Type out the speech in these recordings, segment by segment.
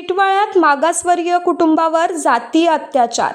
टिटवाळ्यात मागासवर्गीय कुटुंबावर जातीय अत्याचार.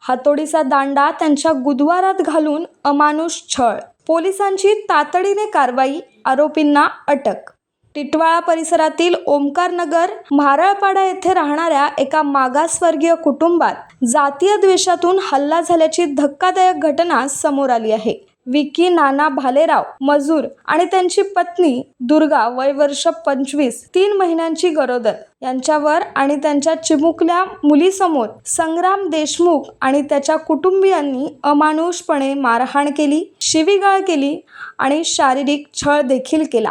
हातोडीचा दांडा त्यांच्या गुदवारात घालून अमानुष छळ. पोलिसांची तातडीने कारवाई आरोपींना अटक. टिटवाळा परिसरातील ओमकारनगर म्हारळपाडा येथे राहणाऱ्या एका मागासवर्गीय कुटुंबात जातीय द्वेषातून हल्ला झाल्याची धक्कादायक घटना समोर आली आहे. विकी नाना भालेराव मजूर आणि त्यांची पत्नी दुर्गा वय वर्ष पंचवीस तीन महिन्यांची गरोदर. यांच्यावर आणि त्यांच्या चिमुकल्या मुलीसमोर संग्राम देशमुख आणि त्याच्या कुटुंबियांनी अमानुषपणे मारहाण केली शिवीगाळ केली आणि शारीरिक छळ देखील केला.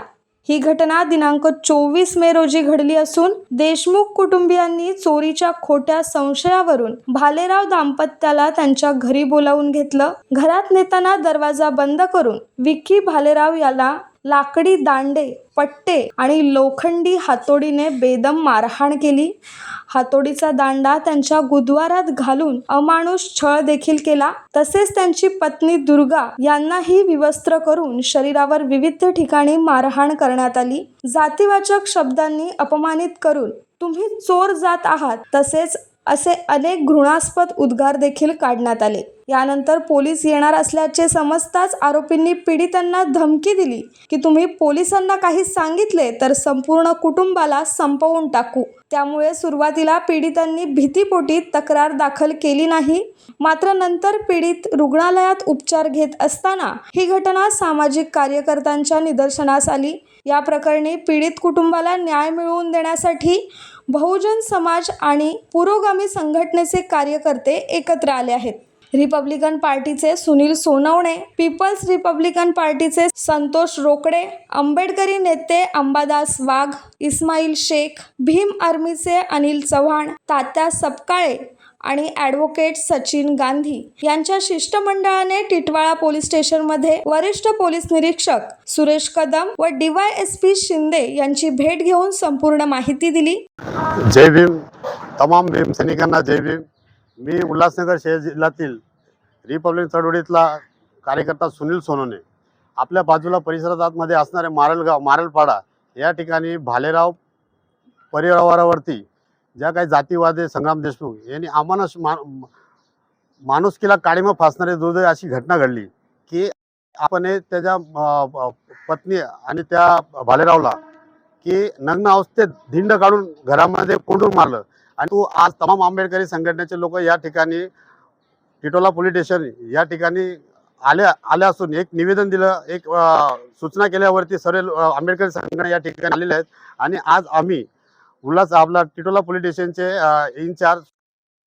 ही घटना दिनांक चोवीस मे रोजी घडली असून देशमुख कुटुंबियांनी चोरीच्या खोट्या संशयावरून भालेराव दाम्पत्याला त्यांच्या घरी बोलावून घेतलं. घरात नेताना दरवाजा बंद करून विक्की भालेराव याला लाकडी दांडे पट्टे आणि लोखंडी हातोडीने बेदम मारहाण केली. हातोडीचा दांडा त्यांच्या गुदवारात घालून अमानुष छळ देखील केला. तसेच त्यांची पत्नी दुर्गा यांनाही विवस्त्र करून शरीरावर विविध ठिकाणी मारहाण करण्यात आली. जातीवाचक शब्दांनी अपमानित करून तुम्ही चोर जात आहात. तसेच असे अनेक घृणास्पद उद्गार देखील काढण्यात आले. यानंतर पोलीस येणार असल्याचे समजताच आरोपींनी पीडितांना धमकी दिली की तुम्ही पोलिसांना काही सांगितले तर संपूर्ण कुटुंबाला संपवून टाकू. त्यामुळे सुरुवातीला पीडितांनी भीतीपोटी तक्रार दाखल केली नाही. मात्र नंतर पीडित रुग्णालयात उपचार घेत असताना ही घटना सामाजिक कार्यकर्त्यांच्या निदर्शनास आली. या प्रकरणी पीडित कुटुंबाला न्याय मिळवून देण्यासाठी बहुजन समाज आणि पुरोगामी संघटनेचे कार्यकर्ते एकत्र आले आहेत. रिपब्लिकन पार्टीचे सुनील सोनवणे पीपल्स रिपब्लिकन पार्टीचे संतोष रोकडे आंबेडकरी नेते अंबादास वाघ इस्माईल शेख भीम आर्मीचे अनिल चव्हाण तात्या सपकाळे आणि ॲडव्होकेट सचिन गांधी यांच्या शिष्टमंडळाने टिटवाळा पोलीस स्टेशनमध्ये वरिष्ठ पोलीस निरीक्षक सुरेश कदम व डीवाय एस पी शिंदे यांची भेट घेऊन संपूर्ण माहिती दिली. जय भीम. तमाम भीम सैनिकांना जय भीम. मी उल्हासनगर शहर जिल्ह्यातील रिपब्लिक चळवळीतला कार्यकर्ता सुनील सोनोने आपल्या बाजूला परिसरात आतमध्ये असणारे मारलगाव मारलपाडा या ठिकाणी भालेराव परिवारावरती ज्या काही जातीवादी संग्राम देशमुख यांनी आम्हाला मा माणुसकीला काळीमा फासणारी दुर्दैव अशी घटना घडली की आपण हे त्याच्या पत्नी आणि त्या भालेरावला की नग्न अवस्थेत धिंड काढून घरामध्ये कोंडून मारलं. आणि तू आज तमाम आंबेडकरी संघटनेचे लोक या ठिकाणी टिटोला पोलीस स्टेशन या ठिकाणी आल्या आल्या असून एक निवेदन दिलं एक सूचना केल्यावरती सर्व आंबेडकरी संघटना या ठिकाणी आलेल्या आहेत. आणि आज आम्ही उल्हास आपला टिटोला पोलीस स्टेशनचे इन्चार्ज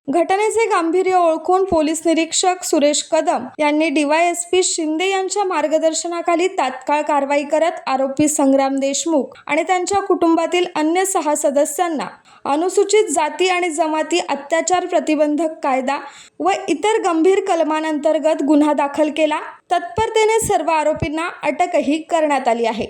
घटनेचे गांभीर्य ओळखून पोलीस निरीक्षक सुरेश कदम यांनी डीवायएसपी शिंदे यांच्या मार्गदर्शनाखाली तात्काळ कारवाई करत आरोपी संग्राम देशमुख आणि त्यांच्या कुटुंबातील अन्य सहा सदस्यांना अनुसूचित जाती आणि जमाती अत्याचार प्रतिबंधक कायदा व इतर गंभीर कलमांतर्गत गुन्हा दाखल केला. तत्परतेने सर्व आरोपींना अटकही करण्यात आली आहे.